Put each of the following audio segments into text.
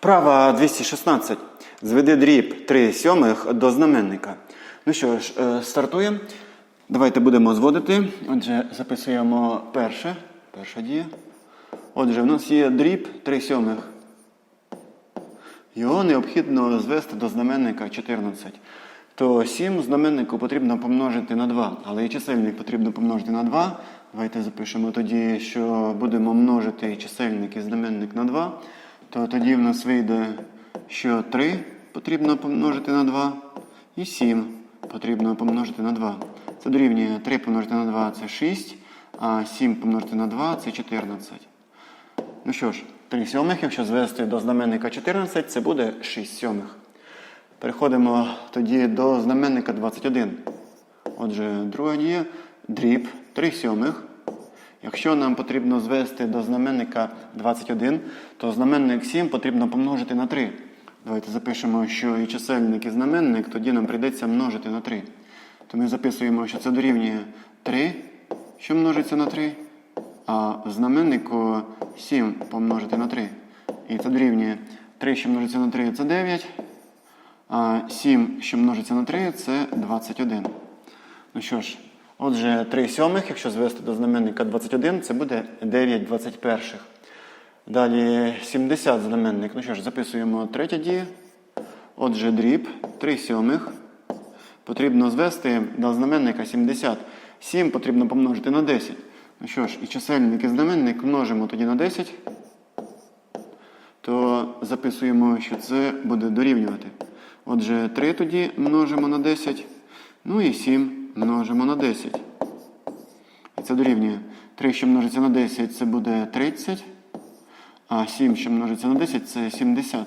Вправа 216. Зведи дріб 3 сьомих до знаменника. Ну що ж, е, стартуємо. Давайте будемо зводити. Отже, записуємо перше. Перша дія. Отже, в нас є дріб 3 сьомих. Його необхідно звести до знаменника 14. То 7 знаменнику потрібно помножити на 2, але і чисельник потрібно помножити на 2. Давайте запишемо тоді, що будемо множити чисельник і знаменник на 2. То тоді в нас вийде, що 3 потрібно помножити на 2, і 7 потрібно помножити на 2. Це дорівнює 3 помножити на 2 це 6, а 7 помножити на 2 це 14. Ну що ж, 3 сьомих, якщо звести до знаменника 14, це буде 6 сьомих. Переходимо тоді до знаменника 21. Отже, друга дія дріб 3 сьомих. Якщо нам потрібно звести до знаменника 21, то знаменник 7 потрібно помножити на 3. Давайте запишемо, що і чисельник, і знаменник, тоді нам прийдеться множити на 3. То ми записуємо, що це дорівнює 3, що множиться на 3, а в знаменнику 7 помножити на 3. І це дорівнює 3, що множиться на 3, це 9. А 7, що множиться на 3, це 21. Ну що ж, отже, 3 сьомих, якщо звести до знаменника 21, це буде 9 21. Далі 70 знаменник. Ну що ж, записуємо третя дія. Отже, дріб 3 сьомих. Потрібно звести до знаменника 70. 7 потрібно помножити на 10. Ну що ж, і чисельник і знаменник множимо тоді на 10, то записуємо, що це буде дорівнювати. Отже, 3 тоді множимо на 10. Ну і 7 множимо на 10. І це дорівнює. 3, що множиться на 10, це буде 30. А 7, що множиться на 10, це 70.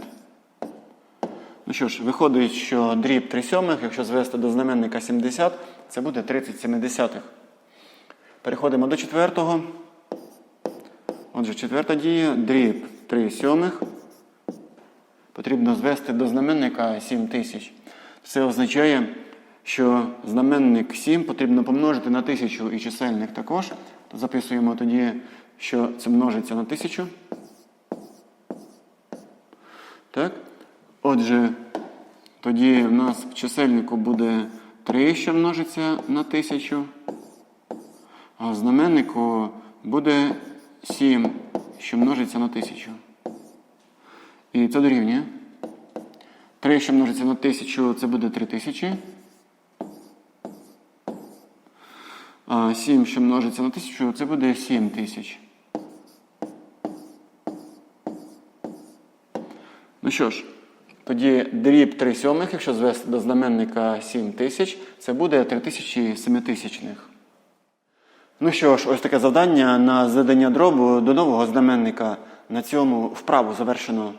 Ну що ж, виходить, що дріб 3 сьомих, якщо звести до знаменника 70, це буде 30 семидесятих. Переходимо до четвертого. Отже, четверта дія, дріб 3 сьомих. Потрібно звести до знаменника 7 тисяч. Це означає, що знаменник 7 потрібно помножити на 1000 і чисельник також. Записуємо тоді, що це множиться на 1000. Так? Отже, тоді в нас в чисельнику буде 3, що множиться на 1000. А в знаменнику буде 7, що множиться на 1000. І це дорівнює. 3, що множиться на 1000, це буде 3000. 7, що множиться на 1000, це буде 7000. Ну що ж, тоді дріб 3 сьомих, якщо звести до знаменника 7000, це буде 3000 семитисячних. Ну що ж, ось таке завдання на зведення дробу до нового знаменника. На цьому вправу завершено.